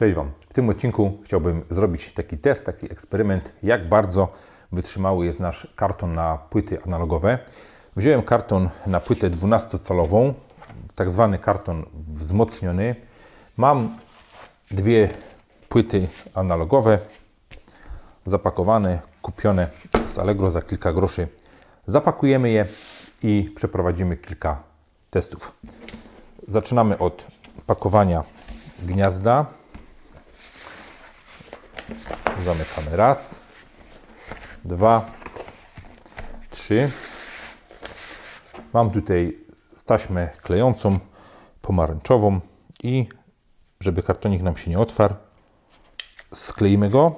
Cześć Wam. W tym odcinku chciałbym zrobić taki test, taki eksperyment, jak bardzo wytrzymały jest nasz karton na płyty analogowe. Wziąłem karton na płytę 12-calową, tak zwany karton wzmocniony. Mam dwie płyty analogowe, zapakowane, kupione z Allegro za kilka groszy. Zapakujemy je i przeprowadzimy kilka testów. Zaczynamy od pakowania gniazda. Zamykamy raz, dwa, trzy. Mam tutaj taśmę klejącą, pomarańczową i żeby kartonik nam się nie otwarł, skleimy go.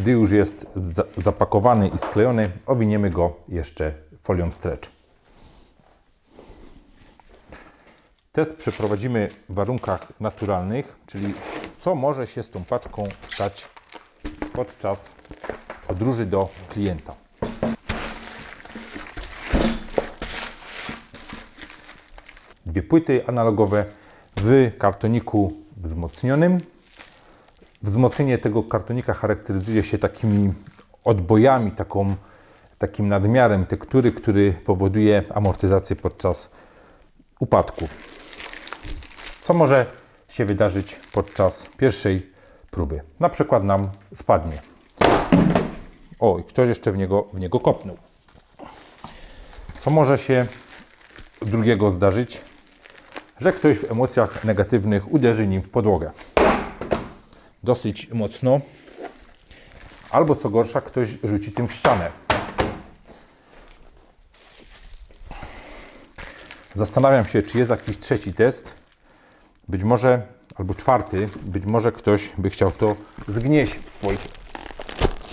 Gdy już jest za zapakowany i sklejony, owiniemy go jeszcze folią stretch. Test przeprowadzimy w warunkach naturalnych, czyli co może się z tą paczką stać podczas podróży do klienta. Dwie płyty analogowe w kartoniku wzmocnionym. Wzmocnienie tego kartonika charakteryzuje się takimi odbojami, taką, takim nadmiarem tektury, który powoduje amortyzację podczas upadku. Co może się wydarzyć podczas pierwszej próby? Na przykład nam spadnie. O, i ktoś jeszcze w niego, w niego kopnął. Co może się drugiego zdarzyć? Że ktoś w emocjach negatywnych uderzy nim w podłogę. Dosyć mocno. Albo co gorsza, ktoś rzuci tym w ścianę. Zastanawiam się, czy jest jakiś trzeci test. Być może, albo czwarty, być może ktoś by chciał to zgnieść w swoich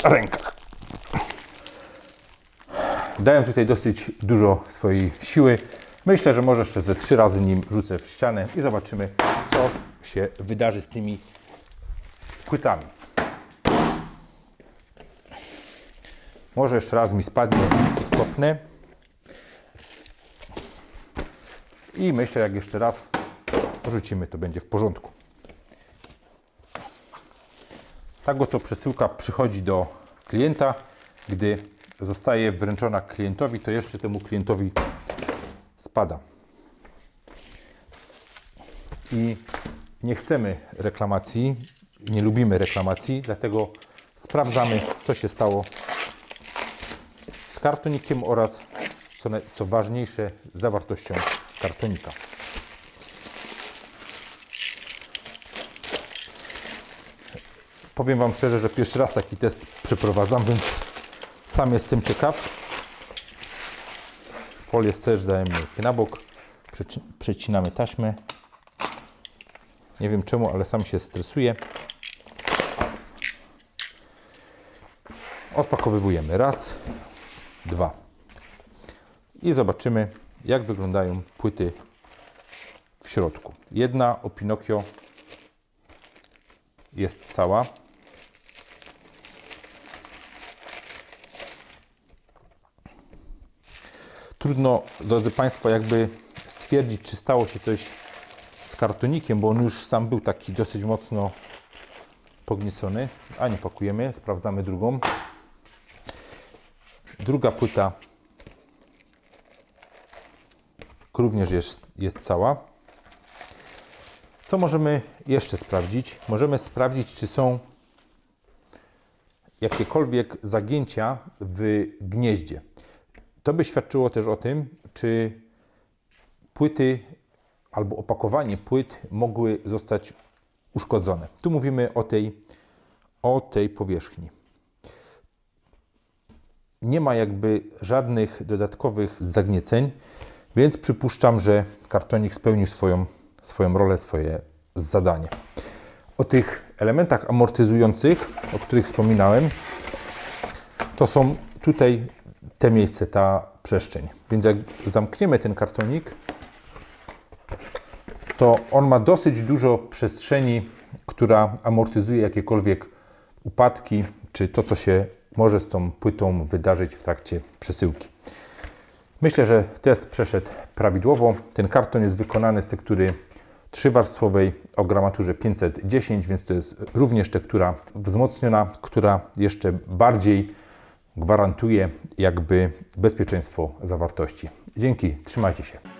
rękach. Dałem tutaj dosyć dużo swojej siły. Myślę, że może jeszcze ze trzy razy nim rzucę w ścianę i zobaczymy, co się wydarzy z tymi płytami. Może jeszcze raz mi spadnie kopnę. I myślę, jak jeszcze raz rzucimy, to będzie w porządku. Tak oto przesyłka przychodzi do klienta. Gdy zostaje wręczona klientowi, to jeszcze temu klientowi spada. I nie chcemy reklamacji, nie lubimy reklamacji, dlatego sprawdzamy, co się stało z kartonikiem oraz, co, co ważniejsze, zawartością kartonika. Powiem Wam szczerze, że pierwszy raz taki test przeprowadzam, więc sam jestem ciekaw. Folię też dajemy na bok. Przecinamy taśmę. Nie wiem czemu, ale sam się stresuje. Odpakowywujemy raz, dwa. I zobaczymy, jak wyglądają płyty w środku. Jedna o Pinokio jest cała. Trudno, drodzy Państwo, jakby stwierdzić, czy stało się coś kartonikiem, bo on już sam był taki dosyć mocno pogniecony. A nie pakujemy, sprawdzamy drugą. Druga płyta również jest, jest cała. Co możemy jeszcze sprawdzić? Możemy sprawdzić, czy są jakiekolwiek zagięcia w gnieździe. To by świadczyło też o tym, czy płyty albo opakowanie płyt mogły zostać uszkodzone. Tu mówimy o tej, o tej powierzchni. Nie ma jakby żadnych dodatkowych zagnieceń. Więc przypuszczam, że kartonik spełnił swoją, swoją rolę, swoje zadanie. O tych elementach amortyzujących, o których wspominałem, to są tutaj te miejsce, ta przestrzeń. Więc jak zamkniemy ten kartonik, to on ma dosyć dużo przestrzeni, która amortyzuje jakiekolwiek upadki, czy to, co się może z tą płytą wydarzyć w trakcie przesyłki. Myślę, że test przeszedł prawidłowo. Ten karton jest wykonany z tektury trzywarstwowej o gramaturze 510, więc to jest również tektura wzmocniona, która jeszcze bardziej gwarantuje jakby bezpieczeństwo zawartości. Dzięki, trzymajcie się.